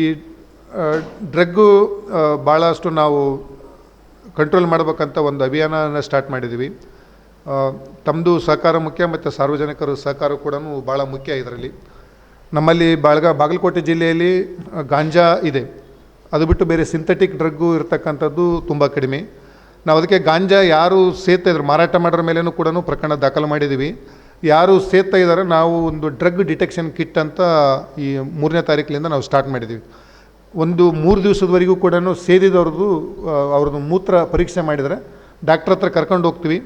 ಈ ಡ್ರಗ್ಗು ಭಾಳಷ್ಟು ನಾವು ಕಂಟ್ರೋಲ್ ಮಾಡಬೇಕಂತ ಒಂದು ಅಭಿಯಾನನ ಸ್ಟಾರ್ಟ್ ಮಾಡಿದ್ದೀವಿ ತಮ್ಮದು ಸಹಕಾರ ಮುಖ್ಯ ಮತ್ತು ಸಾರ್ವಜನಿಕರ ಸಹಕಾರ ಕೂಡ ಭಾಳ ಮುಖ್ಯ ಇದರಲ್ಲಿ. ನಮ್ಮಲ್ಲಿ ಬಾಳ್ಗ, ಬಾಗಲಕೋಟೆ ಜಿಲ್ಲೆಯಲ್ಲಿ ಗಾಂಜಾ ಇದೆ. ಅದು ಬಿಟ್ಟು ಬೇರೆ ಸಿಂಥೆಟಿಕ್ ಡ್ರಗ್ಗು ಇರತಕ್ಕಂಥದ್ದು ತುಂಬ ಕಡಿಮೆ. ನಾವು ಅದಕ್ಕೆ ಗಾಂಜಾ ಯಾರು ಸೇರ್ತಾ ಇದ್ರು, ಮಾರಾಟ ಮಾಡೋರ ಮೇಲೆಯೂ ಕೂಡ ಪ್ರಕರಣ ದಾಖಲು ಮಾಡಿದ್ದೀವಿ ಯಾರು ಸೇರ್ತಾ ಇದ್ದಾರೆ ನಾವು ಒಂದು ಡ್ರಗ್ ಡಿಟೆಕ್ಷನ್ ಕಿಟ್ ಅಂತ ಈ ಮೂರನೇ ತಾರೀಕಿನಿಂದ ನಾವು ಸ್ಟಾರ್ಟ್ ಮಾಡಿದ್ದೀವಿ ಒಂದು ಮೂರು ದಿವಸದವರೆಗೂ ಕೂಡ ಸೇದಿದವ್ರದ್ದು ಅವ್ರದ್ದು ಮೂತ್ರ ಪರೀಕ್ಷೆ ಮಾಡಿದರೆ ಡಾಕ್ಟ್ರ್ ಹತ್ರ ಕರ್ಕೊಂಡು ಹೋಗ್ತೀವಿ.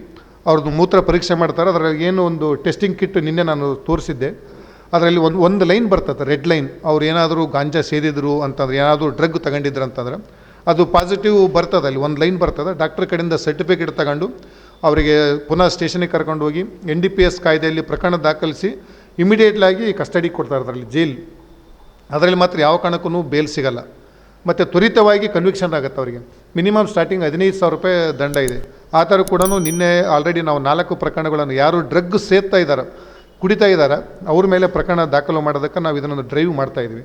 ಅವ್ರದ್ದು ಮೂತ್ರ ಪರೀಕ್ಷೆ ಮಾಡ್ತಾರೆ. ಅದರಲ್ಲಿ ಏನು ಒಂದು ಟೆಸ್ಟಿಂಗ್ ಕಿಟ್ ನಿನ್ನೆ ನಾನು ತೋರಿಸಿದ್ದೆ. ಅದರಲ್ಲಿ ಒಂದು ಒಂದು ಲೈನ್ ಬರ್ತದೆ, ರೆಡ್ ಲೈನ್. ಅವ್ರು ಏನಾದರೂ ಗಾಂಜಾ ಸೇದಿದ್ರು ಅಂತಂದ್ರೆ, ಏನಾದರೂ ಡ್ರಗ್ ತಗೊಂಡಿದ್ರು ಅಂತಂದ್ರೆ, ಅದು ಪಾಸಿಟಿವ್ ಬರ್ತದೆ ಅಲ್ಲಿ, ಒಂದು ಲೈನ್ ಬರ್ತದೆ. ಡಾಕ್ಟ್ರ್ ಕಡೆಯಿಂದ ಸರ್ಟಿಫಿಕೇಟ್ ತಗೊಂಡು ಅವರಿಗೆ ಪುನಃ ಸ್ಟೇಷನಿಗೆ ಕರ್ಕೊಂಡು ಹೋಗಿ ಎನ್ ಡಿ ಪಿ ಎಸ್ ಕಾಯ್ದೆಯಲ್ಲಿ ಪ್ರಕರಣ ದಾಖಲಿಸಿ ಇಮಿಡಿಯೇಟ್ಲಾಗಿ ಕಸ್ಟಡಿಗೆ ಕೊಡ್ತಾರೆ ಅದರಲ್ಲಿ, ಜೈಲ್. ಅದರಲ್ಲಿ ಮಾತ್ರ ಯಾವ ಕಾರಣಕ್ಕೂ ಬೇಲ್ ಸಿಗಲ್ಲ. ಮತ್ತು ತ್ವರಿತವಾಗಿ ಕನ್ವಿಕ್ಷನ್ ಆಗುತ್ತೆ ಅವರಿಗೆ. ಮಿನಿಮಮ್ ಸ್ಟಾರ್ಟಿಂಗ್ ಹದಿನೈದು ಸಾವಿರ ರೂಪಾಯಿ ದಂಡ ಇದೆ. ಆ ಥರ ಕೂಡ ನಿನ್ನೆ ಆಲ್ರೆಡಿ ನಾವು ನಾಲ್ಕು ಪ್ರಕರಣಗಳನ್ನು ಯಾರು ಡ್ರಗ್ ಸೇರ್ತಾ ಇದ್ದಾರೆ, ಕುಡಿತಾ ಇದ್ದಾರೆ, ಅವ್ರ ಮೇಲೆ ಪ್ರಕರಣ ದಾಖಲು ಮಾಡೋದಕ್ಕೆ ನಾವು ಇದನ್ನು ಡ್ರೈವ್ ಮಾಡ್ತಾ ಇದ್ವಿ